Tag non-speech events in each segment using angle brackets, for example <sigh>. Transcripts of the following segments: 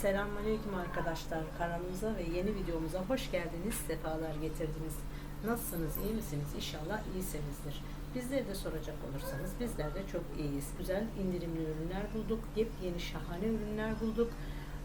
Selamünaleyküm arkadaşlar. Kanalımıza ve yeni videomuza hoş geldiniz. Sefalar getirdiniz. Nasılsınız? iyi misiniz? İnşallah iyisinizdir. Bizleri de soracak olursanız bizler de çok iyiyiz. Güzel indirimli ürünler bulduk. Yepyeni şahane ürünler bulduk.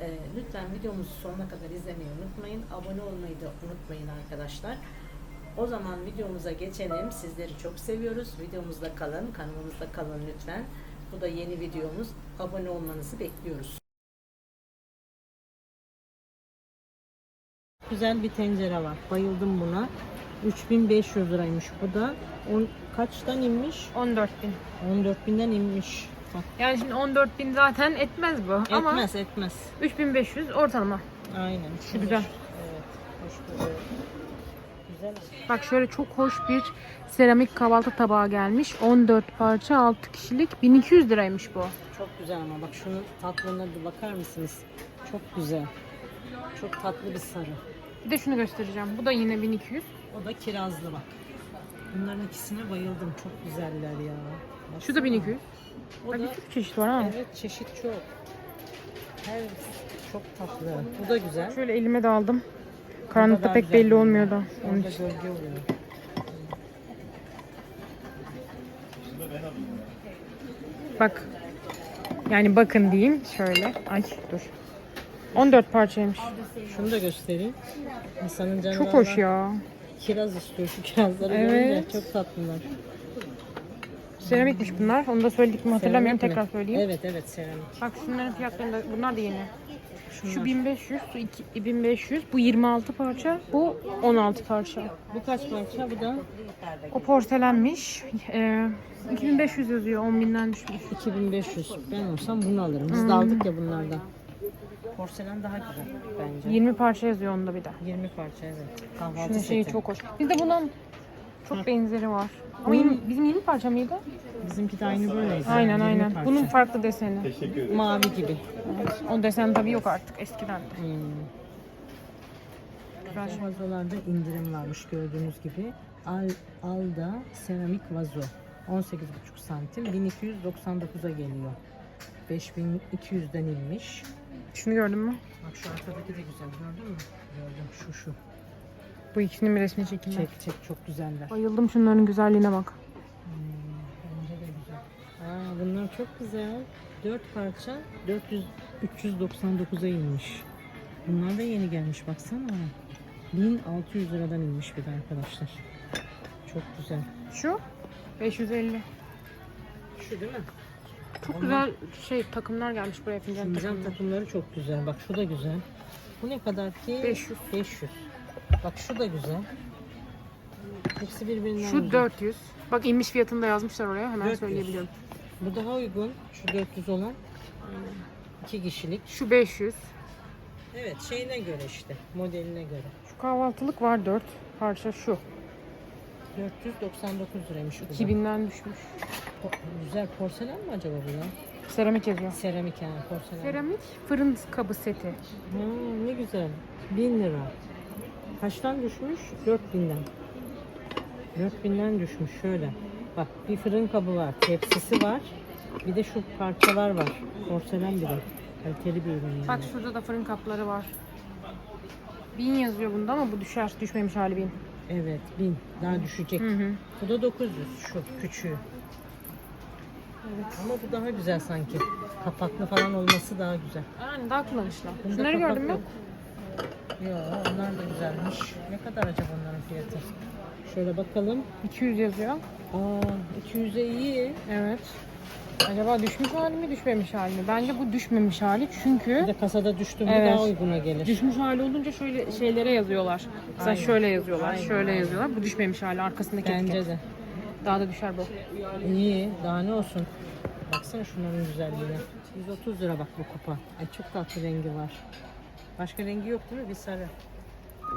Ee, lütfen videomuzu sonuna kadar izlemeyi unutmayın. Abone olmayı da unutmayın arkadaşlar. O zaman videomuza geçelim. Sizleri çok seviyoruz. Videomuzda kalın, kanalımızda kalın lütfen. Bu da yeni videomuz. Abone olmanızı bekliyoruz. Güzel bir tencere var. Bayıldım buna. 3500 liraymış bu da. On, kaçtan inmiş? 14 bin. 14.000'den inmiş. Bak, Yani şimdi 14 bin zaten etmez bu ama etmez etmez. 3500 ortalama. Aynen. Şu güzel. Evet. Hoş güzel. Güzel. Bak şöyle çok hoş bir seramik kahvaltı tabağı gelmiş. 14 parça 6 kişilik 1200 liraymış bu. Çok güzel ama bak şunun tatlılığına bir bakar mısınız? Çok güzel. Çok tatlı bir sarı. Bir de şunu göstereceğim. Bu da yine 1200. O da kirazlı bak. Bunların ikisine bayıldım. Çok güzeller ya. Şu da Baksana. 1200. O da sürü çeşit var ha. evet çeşit çok. Her çok tatlı. Bu da güzel. Şöyle elime de aldım. Karanlıkta pek belli olmuyor da. Onun için. gölge oluyor. Bak. Yani bakın diyeyim şöyle. Ay dur. 14 parçaymış. Şunu da göstereyim. İnsanın canı Çok hoş ya. Kiraz istiyor şu kirazları Evet. görünce. Çok tatlılar. Seramikmiş bunlar. Onu da söyledik mi hatırlamıyorum. Seramik mi? Tekrar söyleyeyim. Evet evet seramik. Bak şunların fiyatları da bunlar da yeni. Şunlar. Şu 1500, şu iki- 1500, bu 26 parça, bu 16 parça. Bu kaç parça? Bu da O porselenmiş. Ee, 2500 yazıyor, 10 binden düşmüş. 2500. Ben olsam bunu alırım. Biz de aldık ya bunlardan. Porselen daha güzel bence. 20 parça yazıyor onda bir de. 20 parça evet. Kahvaltı Şunun şeyi seti. çok hoş. Bizde bundan çok benzeri var. Ama Bunun- 20 bizim 20 parça mıydı? Bizimki de aynı böyleydi. Aynen 20 aynen. parça. Bunun farklı deseni. mavi gibi. Evet. O desen tabii yok artık eskiden de. Hmm. Güzel şey. Vazolarda indirim varmış gördüğünüz gibi. Al, Alda seramik vazo. 18,5 santim. 1299'a geliyor. 5200'den inmiş. Şunu gördün mü? Bak şu arkadaki de güzel gördün mü? Gördüm şu şu. Bu ikisinin bir resmi çekildi. Çek çek çok güzeller. Bayıldım şunların güzelliğine bak. Hmm, bence de güzel. Aa, bunlar çok güzel. 4 parça 400 399'a inmiş. Bunlar da yeni gelmiş baksana. 1600 liradan inmiş bir de arkadaşlar. Çok güzel. Şu 550. Şu değil mi? Çok Onlar- güzel şey takımlar gelmiş buraya fincan Fincan takımları. takımları çok güzel. Bak şu da güzel. Bu ne kadar ki? 500. 500. Bak şu da güzel. Hepsi birbirinden Şu güzel. 400. Bak inmiş fiyatını da yazmışlar oraya. Hemen 400. söyleyebiliyorum. Bu daha uygun. Şu 400 olan. 2 kişilik. Şu 500. Evet şeyine göre işte. Modeline göre. Şu kahvaltılık var 4 parça şu. 499 liraymış bu da. 2000'den düşmüş. Po- Güzel porselen mi acaba bu ya? Seramik yazıyor. Seramik yani porselen. Seramik fırın kabı seti. Ha, ne güzel. 1000 lira. Kaçtan düşmüş? 4000'den. 4000'den düşmüş şöyle. Bak bir fırın kabı var, tepsisi var. Bir de şu parçalar var. Porselen bir de. Kaliteli bir ürün yani. Bak şurada da fırın kapları var. 1000 yazıyor bunda ama bu düşer. Düşmemiş hali 1000. Evet 1000. Daha düşecek. Hı hı. Bu da 900 şu küçüğü. Evet. Ama bu daha güzel sanki. Kapaklı falan olması daha güzel. Yani daha kullanışlı. Bunda Şunları gördün mü? yok. Yok onlar da güzelmiş. Ne kadar acaba onların fiyatı? Şöyle bakalım. 200 yazıyor. Aa 200'e iyi. Evet. Acaba düşmüş hali mi düşmemiş hali mi? Bence bu düşmemiş hali çünkü Bir de kasada düştü mü Evet. daha uyguna gelir. düşmüş hali olunca şöyle şeylere yazıyorlar. Mesela Aynen. şöyle yazıyorlar, Aynen, şöyle yazıyorlar. Bu düşmemiş hali arkasındaki Bence etiket. de. Daha da düşer bu. İyi. Daha ne olsun. Baksana şunların güzelliğine. 130 lira bak bu kupa. Ay çok tatlı rengi var. Başka rengi yok değil mi? Bir sarı.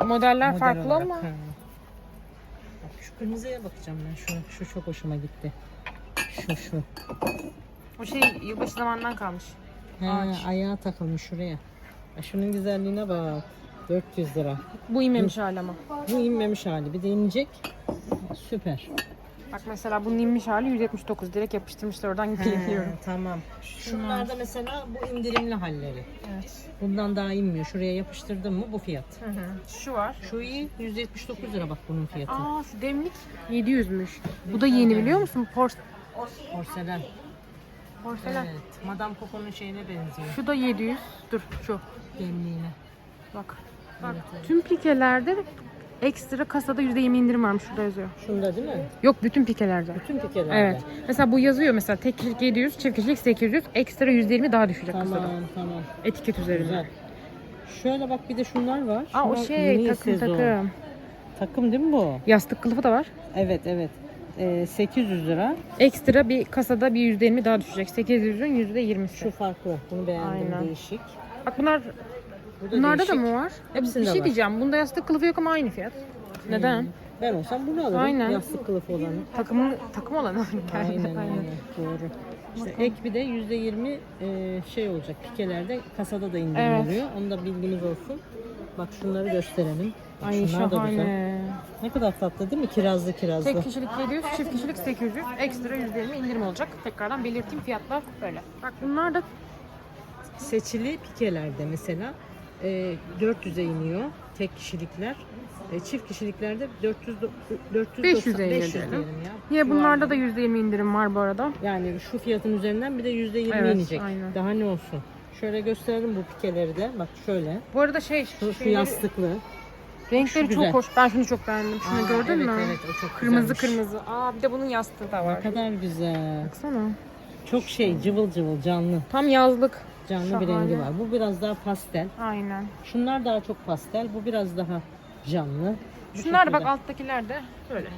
Modeller Model farklı olarak, ama ha. Bak şu kırmızıya bakacağım ben. Şu, şu çok hoşuma gitti. Şu şu. o şey yılbaşı zamandan kalmış. He, Ağaç. ayağa takılmış şuraya. Ya şunun güzelliğine bak. 400 lira. Bu inmemiş hali ama. Bu inmemiş hali. Bir de inecek. Süper. Bak mesela bunun inmiş hali 179. Direkt yapıştırmışlar oradan giyebiliyorum. tamam. Şunlarda mesela bu indirimli halleri. Evet. Bundan daha inmiyor. Şuraya yapıştırdın mı bu fiyat. Hı hı. Şu var. Şu iyi 179 lira bak bunun fiyatı. Aa şu demlik 700'müş. Bu da yeni biliyor musun? Pors Porselen. porselen. Evet. Madame Coco'nun şeyine benziyor. Şu da 700. Dur şu. Demliğine. Bak. Bak Evet, evet. tüm pikelerde ekstra kasada %20 indirim varmış şurada yazıyor. Şunda değil mi? Yok bütün pikelerde. Bütün pikelerde. Evet. Mesela bu yazıyor mesela tek kişilik 700, çift kişilik 800, ekstra %20 daha düşecek Tamam kasada. tamam. Etiket üzerinde. Güzel. Şöyle bak bir de şunlar var. Aa o şey takım sezon. takım. Takım değil mi bu? Yastık kılıfı da var. Evet evet. Ee, 800 lira. Ekstra bir kasada bir %20 daha düşecek. 800'ün %20'si. Şu farklı. Bunu beğendim Aynen. değişik. Bak bunlar Bu da bunlarda da değişik. mı var? Hepsinde bir şey var. diyeceğim. Bunda yastık kılıfı yok ama aynı fiyat. Neden? Hmm. Ben olsam bunu alırım. Aynen. Yastık kılıfı olanı. Takımın takım olan. Aynen <laughs> aynen. Doğru. İşte ek bir de %20 e, şey olacak pikelerde kasada da indirim Evet. oluyor. Onu da bilginiz olsun. Bak şunları gösterelim. Bak Ay şunlar da güzel. şahane. Ne kadar tatlı değil mi? Kirazlı kirazlı. Tek kişilik 700, çift kişilik 800. Ekstra %20 indirim olacak. Tekrardan belirteyim fiyatlar böyle. Bak bunlar da Seçili pikelerde mesela e, 400'e iniyor tek kişilikler. E, çift kişiliklerde 400 do- 490 500'e iniyor 500 diyelim. diyelim ya. Yine bunlarda da Civarında. %20 indirim var bu arada. yani şu fiyatın üzerinden bir de %20 Evet, inecek. aynen. Daha ne olsun? Şöyle gösterelim bu pikeleri de. Bak şöyle. Bu arada şey, Şu, şu yastıklı. Renkleri şu çok güzel. hoş. Ben şunu çok beğendim. Şunu Aa, gördün evet, mü? Evet, o çok Kırmızı güzelmiş. kırmızı. Aa bir de bunun yastığı da var. Ne kadar güzel. Baksana. Çok şey cıvıl cıvıl canlı. Tam yazlık. Canlı bir Şahane. rengi var. Bu biraz daha pastel. Aynen. Şunlar daha çok pastel. Bu biraz daha canlı. Bu Şunlar da bak şekilde. alttakiler de böyle.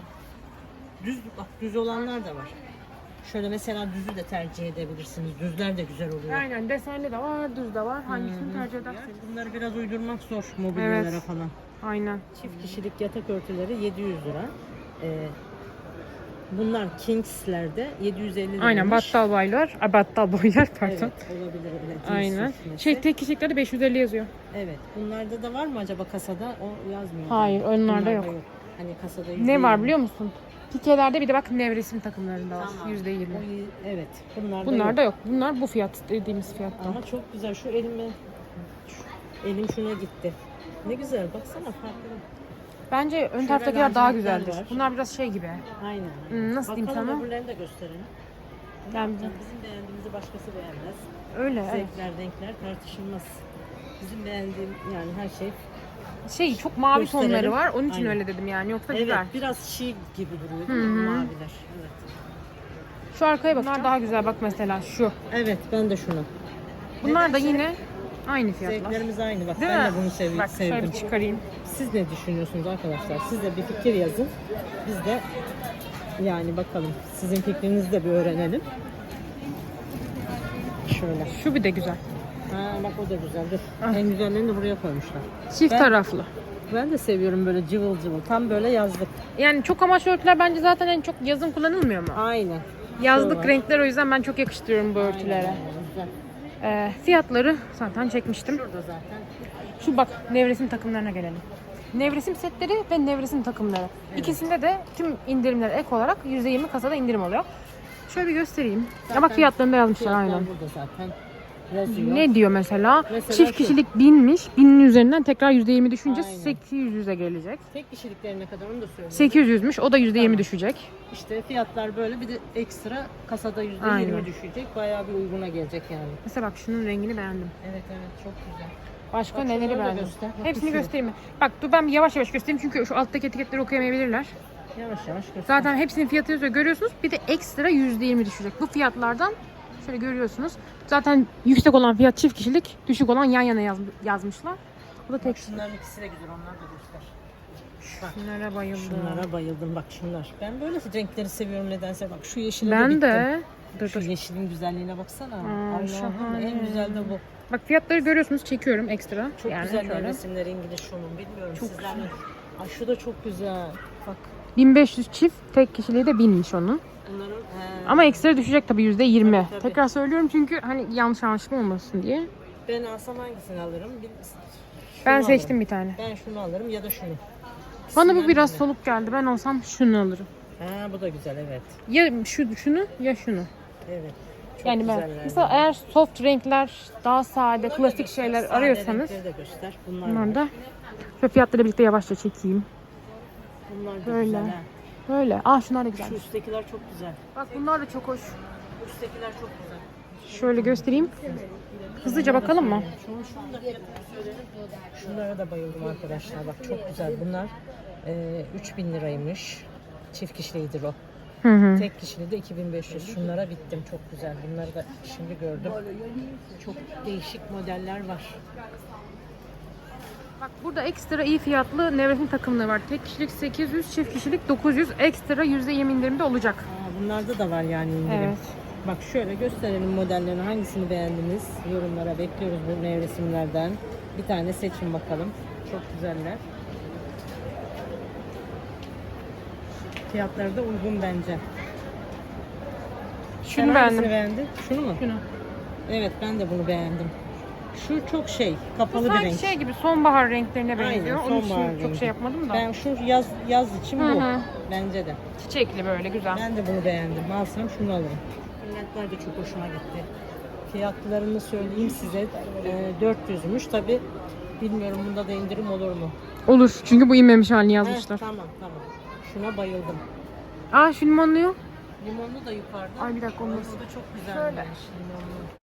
Düz bak düz olanlar da var. Şöyle mesela düzü de tercih edebilirsiniz. Düzler de güzel oluyor. Aynen desenli de var, düz de var. Hangisini tercih ederseniz. Bunları biraz uydurmak zor mobilyalara Evet. falan. Aynen. Çift kişilik yatak örtüleri 700 lira. Ee, bunlar Kings'lerde 750 lira. Aynen battal boylar. Ay, battal boylar pardon. Evet olabilir öyle. Aynen. üstmesi. Şey tek kişiliklerde 550 yazıyor. Evet. Bunlarda da var mı acaba kasada? O yazmıyor. Hayır, onlarda Bunlarda yok. Hani kasada Ne var %20. biliyor musun? Pikelerde bir de bak nevresim takımlarında var. Tamam. %20. O y- evet. Bunlar Bunlar da yok. Bunlar bu fiyat dediğimiz fiyatta. Ama çok güzel. Şu elime şu- elim şuna gitti. Ne güzel. Baksana farklı. Bence ön taraftakiler daha lacivertler güzeldir. var. Bunlar biraz şey gibi. Aynen. Hmm, nasıl diyeyim Bakalım sana? öbürlerini de gösterelim. Yani bizim beğendiğimizi başkası beğenmez. öyle evet. Zevkler, renkler tartışılmaz. Bizim beğendiğim yani her şey. Şey çok mavi Gösterelim. tonları var. Onun için Aynen. öyle dedim yani. Yoksa Evet, güzel. biraz şiir gibi duruyor Hı hı. Maviler. Evet. Şu arkaya bak. Bunlar daha güzel bak mesela şu. Evet, ben de şunu. Bunlar da Nedense yine aynı fiyatlar. Zevklerimiz aynı. Bak Değil ben mi? de bunu sev- Bak şöyle sevdim. bir çıkarayım. Siz ne düşünüyorsunuz arkadaşlar? Siz de bir fikir yazın. Biz de yani bakalım sizin fikrinizi de bir öğrenelim. Şöyle. Şu bir de güzel. Ha bak o da güzel. Dur. Ah. En güzellerini de buraya koymuşlar. Çift Ben- taraflı. Ben de seviyorum böyle cıvıl cıvıl. Tam böyle yazlık. Yani çok amaçlı örtüler bence zaten en çok yazın kullanılmıyor mu? Aynen. Yazlık Doğru. renkler o yüzden ben çok yakıştırıyorum bu örtülere. Aynen, güzel. Ee, fiyatları zaten çekmiştim. Şurada zaten. Şu bak nevresim takımlarına gelelim. Nevresim setleri ve nevresim takımları. İkisinde de tüm indirimler ek olarak %20 kasada indirim oluyor. Şöyle bir göstereyim. Ya bak Zaten fiyatlarını da yazmışlar aynen. burada zaten. Yazıyor. Ne diyor mesela? Mesela Çift şu. kişilik binmiş. Binin üzerinden tekrar %20 düşünce Aynen. 800'e gelecek. Tek kişiliklerine kadar onu da söyleyeyim. 800'müş. O da %20 Tamam. düşecek. İşte fiyatlar böyle bir de ekstra kasada %20 Aynen. düşecek. Bayağı bir uyguna gelecek yani. Mesela bak şunun rengini beğendim. Evet evet çok güzel. Başka Bak neleri şunları da beğendim? göster. Bak Hepsini şu. göstereyim mi? Bak dur ben yavaş yavaş göstereyim çünkü şu alttaki etiketleri okuyamayabilirler. Yavaş yavaş göster. Zaten hepsinin fiyatı yazıyor görüyorsunuz. Bir de ekstra %20 düşecek. Bu fiyatlardan şöyle görüyorsunuz. Zaten yüksek olan fiyat çift kişilik, düşük olan yan yana yaz- yazmışlar. Bu da tek. Bak şunların ikisi de güzel onlar da göster. Bak Şunlara bayıldım. şunlara bayıldım bak şunlar. Ben böyle renkleri seviyorum nedense bak şu yeşile de Ben de. Dur Şu dur. yeşilin güzelliğine baksana. Aa, Allah'ım en güzel de bu. Bak fiyatları görüyorsunuz. Çekiyorum ekstra. Çok yani güzel şöyle. resimler İngiliz şunun bilmiyorum Çok sizler mi? Ay şu da çok güzel. Bak 1500 çift, tek kişiliği de 1000'miş onun. bunların he, Ama ekstra düşecek tabii %20. Tabii, tabii. Tekrar söylüyorum çünkü hani yanlış anlaşılma olmasın diye. ben alsam hangisini alırım? Bir, Ben şunu seçtim alırım. bir tane. Ben şunu alırım ya da şunu. Bana bu İkisinden biraz birini. soluk geldi. Ben olsam şunu alırım. Ha bu da güzel evet. Ya şu şunu ya şunu. Evet. Çok yani ben güzeller mesela bunlar. eğer soft renkler, daha sade, klasik şeyler Sade arıyorsanız renkleri de göster. Bunlar, bunlar var. da şöyle fiyatları birlikte yavaşça çekeyim. Bunlar da Böyle. güzel ha. Böyle. Aa şunlar da güzel. Şu üsttekiler çok güzel. Bak bunlar da çok hoş. Üsttekiler çok güzel. Şöyle göstereyim. Hızlıca bakalım mı? Şunlara da bayıldım arkadaşlar. Bak çok güzel. Bunlar e, 3000 liraymış. Çift kişilidir o. Hı hı. Tek kişili de 2500. Şunlara bittim. Çok güzel. Bunları da şimdi gördüm. Çok değişik modeller var. Bak burada ekstra iyi fiyatlı nevresim takımları var. Tek kişilik 800, çift kişilik 900. Ekstra %20 indirimde olacak. Aa, bunlarda da var yani indirim. Evet. Bak şöyle gösterelim modellerini. Hangisini beğendiniz? Yorumlara bekliyoruz bu nevresimlerden. Bir tane seçin bakalım. Çok güzeller. Fiyatları da uygun bence. Şunu Sen hangisini beğendim. beğendin? Şunu mu? Şunu. Evet ben de bunu beğendim. Şu çok şey, Bu kapalı bir sanki renk. şey gibi sonbahar renklerine Aynen, benziyor. Onun sonbahar için çok rengi. şey yapmadım da. Ben şu yaz yaz için Hı bu. hı. Bence de. Çiçekli böyle güzel. Ben de bunu beğendim. Alsam şunu alırım. Renkler de çok hoşuma gitti. Fiyatlarını söyleyeyim size. Ee, 400'müş. Tabi bilmiyorum bunda da indirim olur mu? Olur. Çünkü bu inmemiş halini Heh, yazmışlar. tamam tamam. Şuna bayıldım. Aa şu limonluyu. Limonlu da yukarıda. Ay bir dakika onu nasıl? da çok güzel. Şöyle. Limonlu.